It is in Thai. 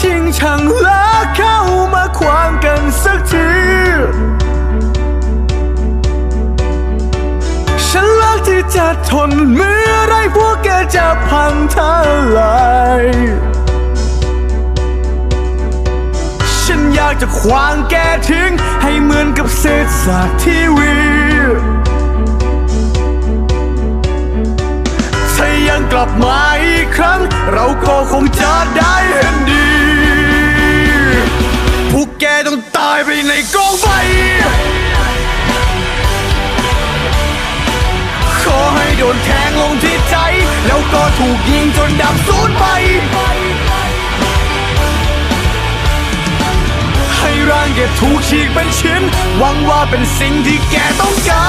ชิงชังและเข้ามาขวางกันสักทีฉันเลิกที่จะทนเมื่อไรพวกแกจะพังทลายฉันอยากจะขวางแกทิ้ง ให้เหมือนกับเศษซากทีวีถ้ายังกลับมาอีกครั้ง เราก็คงจะได้ายไปในกองไฟ ขอให้โดนแทงลงที่ใจ แล้วก็ถูกยิงจนดับสูญไป ให้ร่างเก็บถูกฉีกเป็นชิ้น หวังว่าเป็นสิ่งที่แกต้องการ